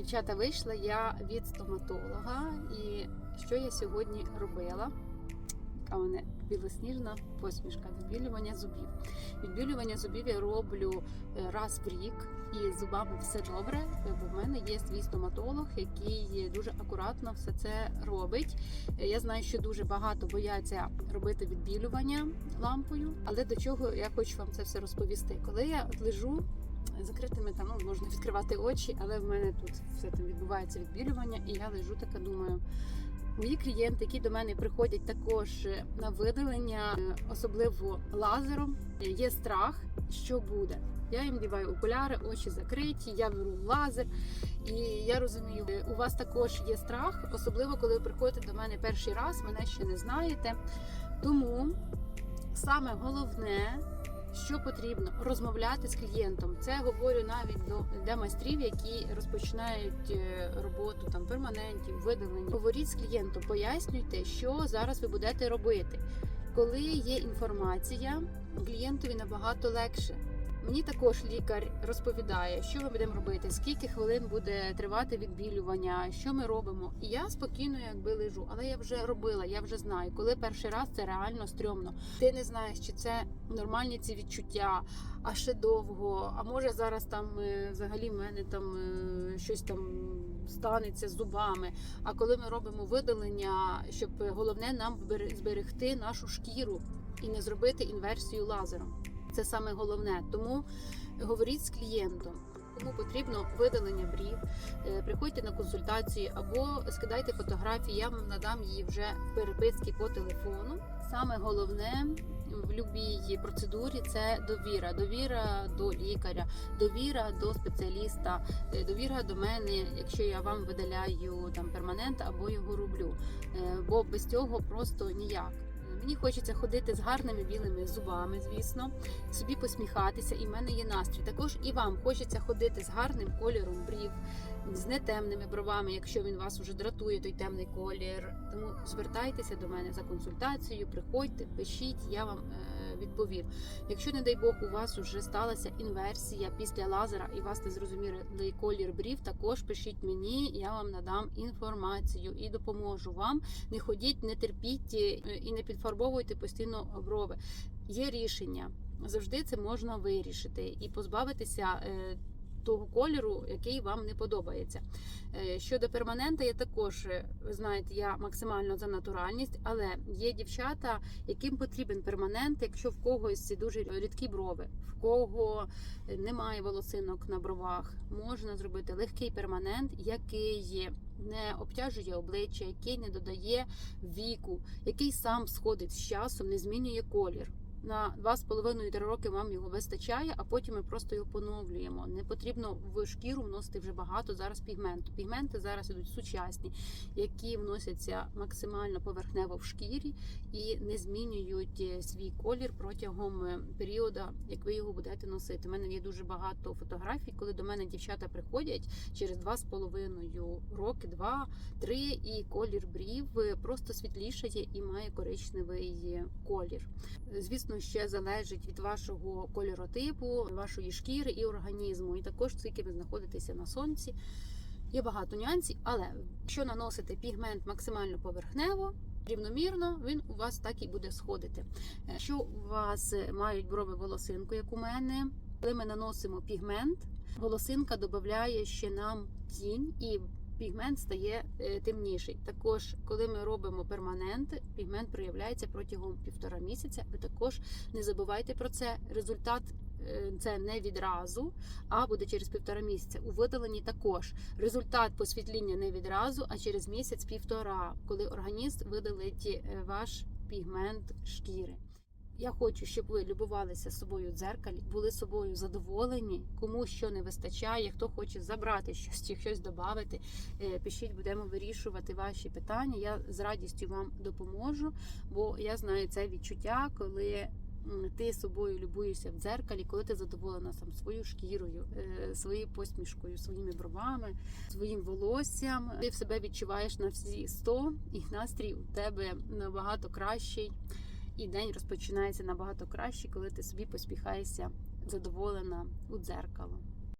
Дівчата вийшла я від стоматолога, і що я сьогодні робила? Яка у мене білосніжна посмішка, відбілювання зубів. Відбілювання зубів я роблю е, раз в рік, і зубами все добре. е, Бо в мене є свій стоматолог, який дуже акуратно все це робить. Е, Я знаю, що дуже багато бояться робити відбілювання лампою, але до чого я хочу вам це все розповісти. Коли я лежу закритими там ну, можна відкривати очі, але в мене тут все там відбувається відбілювання, і я лежу така, думаю. Мої клієнти, які до мене приходять також на видалення, е, особливо лазером, е, є страх, що буде. Я їм діваю окуляри, очі закриті, я беру лазер, і я розумію, е, у вас також є страх, особливо коли ви приходите до мене перший раз, мене ще не знаєте. Тому саме головне, що потрібно розмовляти з клієнтом. Це говорю навіть до для майстрів, які розпочинають е, роботу там перманентів, видалені. Говоріть з клієнтом, пояснюйте, що зараз ви будете робити. Коли є інформація, клієнтові набагато легше. Мені також лікар розповідає, що ми будемо робити, скільки хвилин буде тривати відбілювання, що ми робимо. І я спокійно якби лежу, але я вже робила, я вже знаю, коли перший раз це реально стрьомно. Ти не знаєш, чи це нормальні ці відчуття, а ще довго. А може зараз там е, взагалі в мене там е, щось там станеться з зубами. А коли ми робимо видалення, щоб головне нам зберегти нашу шкіру і не зробити інверсію лазером. Це саме головне. Тому говоріть з клієнтом. Кому потрібно видалення брів, е, приходьте на консультації або скидайте фотографії, я вам надам її вже в переписці по телефону. Саме головне в будь-якій процедурі це довіра. Довіра до лікаря, довіра до спеціаліста, е, довіра до мене, якщо я вам видаляю там перманент або його роблю. Е, Бо без цього просто ніяк. Мені хочеться ходити з гарними білими зубами, звісно, собі посміхатися, і в мене є настрій. Також і вам хочеться ходити з гарним кольором брів, з нетемними бровами, якщо він вас уже дратує, той темний колір. Тому звертайтеся до мене за консультацією, приходьте, пишіть, я вам е, відповім. Якщо, не дай Бог, у вас вже сталася інверсія після лазера і вас не зрозумілий колір брів, також пишіть мені, я вам надам інформацію і допоможу вам. Не ходіть, не терпіть е, і не підфарбовуйте постійно брови. Є рішення. Завжди це можна вирішити і позбавитися е, того кольору, який вам не подобається. Е, Щодо перманента, я також, е, ви знаєте, я максимально за натуральність, але є дівчата, яким потрібен перманент, якщо в когось дуже рідкі брови, в кого немає волосинок на бровах, можна зробити легкий перманент, який не обтяжує обличчя, який не додає віку, який сам сходить з часом, не змінює колір. На 2,5-3 роки вам його вистачає, а потім ми просто його поновлюємо. Не потрібно в шкіру вносити вже багато зараз пігменту. Пігменти зараз ідуть сучасні, які вносяться максимально поверхнево в шкірі і не змінюють е, свій колір протягом е, періоду, як ви його будете носити. У мене є дуже багато фотографій, коли до мене дівчата приходять через 2,5 роки, 2-3, і колір брів е, просто світлішає і має коричневий колір. Звісно, ще залежить від вашого кольоротипу, вашої шкіри і організму, і також скільки ви знаходитеся на сонці. Є багато нюансів, але якщо наносите пігмент максимально поверхнево, рівномірно, він у вас так і буде сходити. Е, Якщо у вас е, мають брови волосинку, як у мене, коли ми наносимо пігмент, волосинка додає ще нам тінь і. Пігмент стає е, темніший. Також, коли ми робимо перманент, пігмент проявляється протягом півтора місяця. Ви також не забувайте про це. Результат е, це не відразу, а буде через півтора місяця. У видаленні також результат посвітління не відразу, а через місяць-півтора, коли організм видалить е, ваш пігмент шкіри. Я хочу, щоб ви любувалися собою в дзеркалі, були собою задоволені, кому що не вистачає, хто хоче забрати щось чи щось додати. Пишіть, будемо вирішувати ваші питання. Я з радістю вам допоможу, бо я знаю це відчуття, коли ти собою любуєшся в дзеркалі, коли ти задоволена сам своєю шкірою, е, своєю посмішкою, своїми бровами, своїм волоссям. Ти в себе відчуваєш на всі 100, і настрій у тебе набагато кращий. І день розпочинається набагато краще, коли ти собі поспіхаєшся задоволена у дзеркало.